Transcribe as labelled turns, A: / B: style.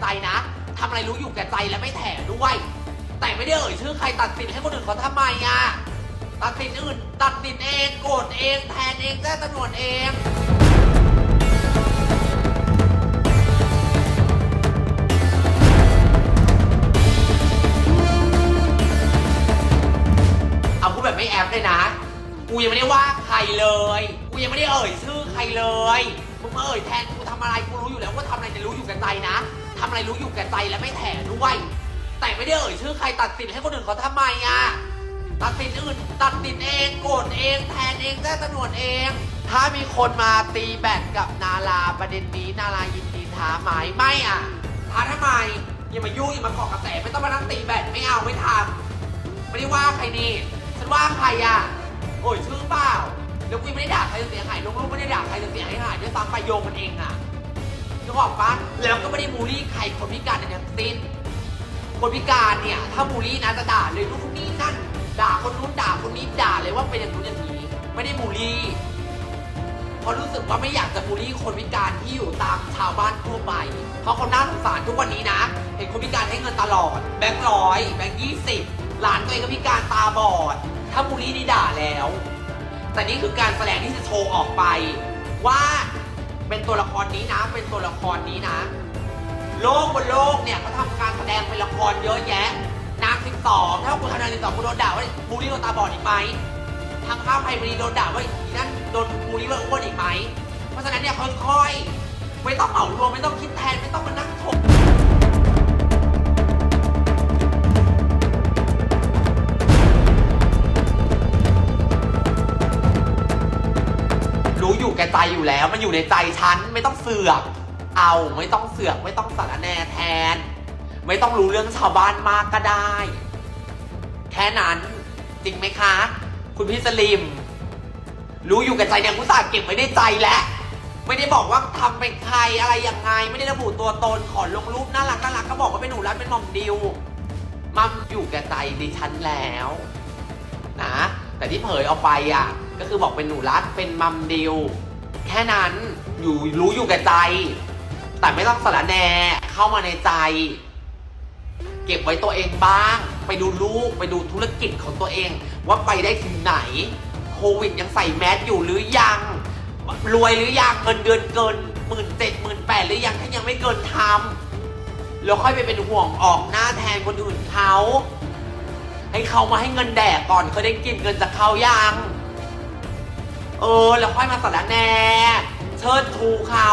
A: ใจนะทำอะไรรู้อยู่แก่ใจและไม่แฉด้วย แต่ไม่ได้เอ่ยชื่อใครตัดสินให้คนอื่นเขาทำไมอะตัดสินอื่น ตัดสินเองโกรธเองแทนเองแจ้งตำรวจเองเอาพูดแบบไม่แอบเลยนะ กูยังไม่ได้ว่าใครเลย กูยังไม่ได้เอ่ยชื่อใครเลย มึงมาเอ่ยแทนกูทำอะไร กูรู้อยู่แล้วว่าทำอะไรจะรู้อยู่แก่ใจนะ ทำอะไรรู้อยู่แก่ใจและไม่แถด้วย แต่ไม่ได้เอ่ยชื่อใครตัดสินให้คนอื่นเขาทำไมอะ ตัดสินอื่น ตัดสินเองโกรธเองแทนเองแจ้งตำรวจเอง ถ้ามีคนมาตีแบตกับนาราประเด็นนี้นารายินดีท้าไหมไม่อะท้าทำไมอย่ามายุ่งอย่ามาเกาะกระแสไม่ต้องมานั่งตีแบตไม่เอาไม่ทำไม่ได้ว่าใครนี่ฉันว่าใครอะโอ้ยชื่อเปล่าแล้วกูยังไม่ได้ด่าใครจนเสียหายลงรูปไม่ได้ด่าใครจนเสียหายหายด้วยซ้ำไปโยงมันเองอะ นึกออกปะแล้วก็ไม่ได้บูลลี่ใครคนพิการในทั้งสิ้น คนพิการเนี่ยถ้าบูลลี่นะจะด่าเลยนู่นนี่นั่นด่าคนนู้นด่าคนนี้ด่าเลยว่าเป็นอย่างนู้นอย่างนี้ ไม่ได้บูลลี่เพราะรู้สึกว่าไม่อยากจะบูลลี่คนพิการที่อยู่ตามชาวบ้านทั่วไป เพราะเขาน่าสงสารทุกวันนี้นะ เห็นคนพิการให้เงินตลอด แบงค์ร้อยแบงค์ยี่สิบหลานตัวเองก็พิการตาบอด ถ้าบูลลี่นี่ด่าแล้ว แต่นี่คือการแสดงที่จะโชว์ออกไปว่า เป็นตัวละครนี้นะ เป็นตัวละครนี้นะ โลกบนโลกเนี่ยเขาทำการแสดงเป็นละครเยอะแยะ นางสิบสองถ้าคุณทำนางสิบสองคุณโดนด่าว่าบูลลี่คนตาบอดอีกไหมทางข้าวไพมณีโดนด่าว่าอีนั่นโดนบูลลี่ว่าอ้วนอีกไหม เพราะฉะนั้นเนี่ยค่อยๆไม่ต้องเหมารวมไม่ต้องคิดแทนไม่ต้องมา ใจอยู่แล้ว มันอยู่ในใจฉันไม่ต้องเสือกเอาไม่ต้องเสือกไม่ต้องสารแนแทน ไม่ต้องรู้เรื่องชาวบ้านมากก็ได้ แค่นั้นจริงไหมคะ คุณพี่สลิม รู้อยู่แก่ใจเนี่ยกุศลเก็บไว้ในใจแล้วไม่ได้บอกว่าทำเป็นใครอะไรยังไง ไม่ได้ระบุตัวตนขอลงรูปน่ารักน่ารักก็บอกว่าเป็นหนูรักเป็นหม่อมดิวมัมอยู่แก่ใจดิฉันแล้วนะแต่ที่เผยออกไปอะ ก็คือบอกเป็นหนูรักเป็นมัมดิว แค่นั้นอยู่รู้อยู่แก่ใจ แต่ไม่ต้องสารแหนเข้ามาในใจ เก็บไว้ตัวเองบ้าง ไปดูลูกไปดูธุรกิจของตัวเอง ว่าไปได้ถึงไหน โควิดยังใส่แมสอยู่หรือยัง รวยหรือยังเงินเดือนเกินหมื่นเจ็ดหมื่นแปดหรือยังถ้ายังไม่เกินทำแล้วค่อยไปเป็นห่วงออกหน้าแทนคนอื่นเขาให้เขามาให้เงินแดกก่อนเขาได้กินเงินจากเขายัง เออ แล้วค่อยมาสารแหนเชิดทูเขา